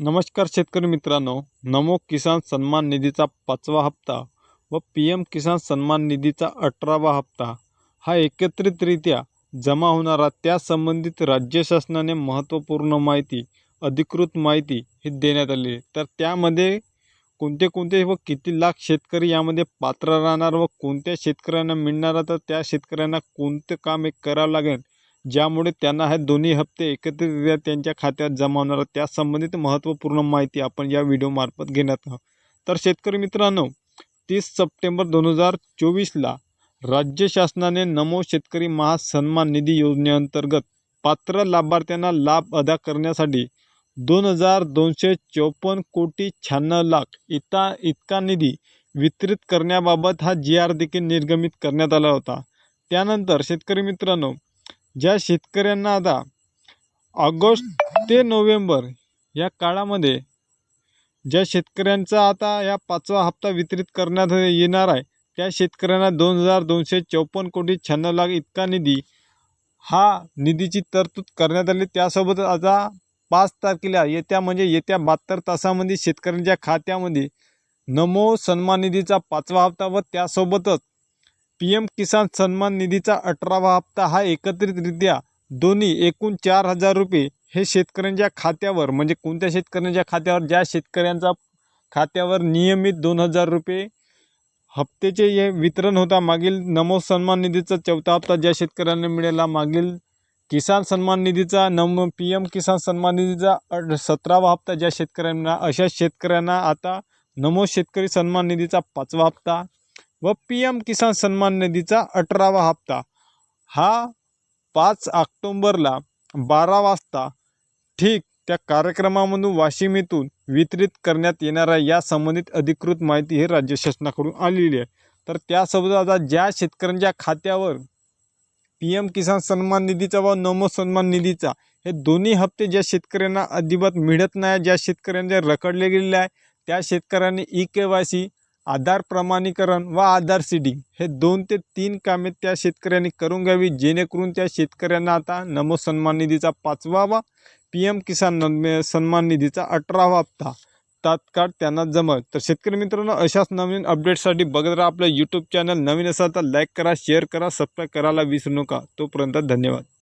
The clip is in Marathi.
नमस्कार शेतकरी मित्रांनो. नमो किसान सन्मान निधीचा पाचवा हप्ता व पी एम किसान सन्मान निधीचा अठरावा हप्ता हा एकत्रितरित्या जमा होणारा. त्या संबंधित राज्य शासनाने महत्त्वपूर्ण माहिती अधिकृत माहिती ही देण्यात आली. आहे तर त्यामध्ये कोणते कोणते व किती लाख शेतकरी यामध्ये पात्र राहणार व कोणत्या शेतकऱ्यांना मिळणार? तर त्या शेतकऱ्यांना कोणतं काम एक करावं लागेल? ज्यामुळे त्यांना हे दोन्ही हप्ते एकत्रितरित्या त्यांच्या खात्यात जमा होणार त्या संबंधित महत्त्वपूर्ण माहिती आपण या व्हिडिओमार्फत घेण्यात आहोत. तर शेतकरी मित्रांनो तीस सप्टेंबर दोन हजार चोवीसला राज्य शासनाने नमो शेतकरी महासन्मान निधी योजनेअंतर्गत पात्र लाभार्थ्यांना लाभ अदा करण्यासाठी दोन हजार दोनशे चौपन्न कोटी शहाण्णव लाख इता इतका निधी वितरित करण्याबाबत हा जी आर देखील निर्गमित करण्यात आला होता. त्यानंतर शेतकरी मित्रांनो ज्या शेतकऱ्यांना आता ऑगस्ट ते नोव्हेंबर या काळामध्ये ज्या शेतकऱ्यांचा आता या पाचवा हप्ता वितरित करण्यात येणार आहे त्या शेतकऱ्यांना दोन हजार दोनशे चौपन्न कोटी शहाण्णव लाख इतका निधी हा निधीची तरतूद करण्यात आली. त्यासोबतच आता पाच तारखेला येत्या म्हणजे येत्या बहात्तर तासामध्ये शेतकऱ्यांच्या खात्यामध्ये नमो सन्मान निधीचा पाचवा हप्ता व त्यासोबतच पी एम किसान सन्मान निधीचा अठरावा हप्ता हा एकत्रितरित्या दोन्ही एकूण चार हजार रुपये हे शेतकऱ्यांच्या खात्यावर म्हणजे कोणत्या शेतकऱ्यांच्या खात्यावर? ज्या शेतकऱ्यांचा खात्यावर नियमित दोन हजार रुपये हप्त्याचे हे वितरण होता मागील नमो सन्मान निधीचा चौथा हप्ता ज्या शेतकऱ्यांना मिळाला मागील किसान सन्मान निधीचा नम पी एम किसान सन्मान निधीचा सतरावा हप्ता ज्या शेतकऱ्यांना अशा शेतकऱ्यांना आता नमो शेतकरी सन्मान निधीचा पाचवा हप्ता व पी एम किसान सन्मान निधीचा अठरावा हप्ता. हा पाच ऑक्टोंबरला बारा वाजता ठीक त्या कार्यक्रमामधून वाशिम येथून वितरित करण्यात येणाऱ्या या संबंधित अधिकृत माहिती हे राज्य शासनाकडून आलेली आहे. तर त्यासोबत आता ज्या शेतकऱ्यांच्या खात्यावर पी एम किसान सन्मान निधीचा व नमो सन्मान निधीचा हे दोन्ही हप्ते ज्या शेतकऱ्यांना अजिबात मिळत नाही ज्या शेतकऱ्यांचे रखडले गेलेले आहे त्या शेतकऱ्यांनी E K Y C Aadhaar प्रमाणीकरण व आधार सीडिंग हे दोन ते तीन कामे त्या शेतकऱ्यांनी करून घ्यावी जेणेकरून त्या शेतकऱ्यांना आता नमो सन्मान निधीचा पाचवा व पी एम किसान नम- सन्मान निधीचा अठरावा हप्ता तात्काळ त्यांना जमल. तर शेतकरी मित्रांनो अशाच नवीन अपडेट्ससाठी बघत राहा आपलं यूट्यूब चॅनल नवीन असाल तर लाईक करा शेअर करा सबस्क्राईब करायला विसरू नका. तोपर्यंत धन्यवाद.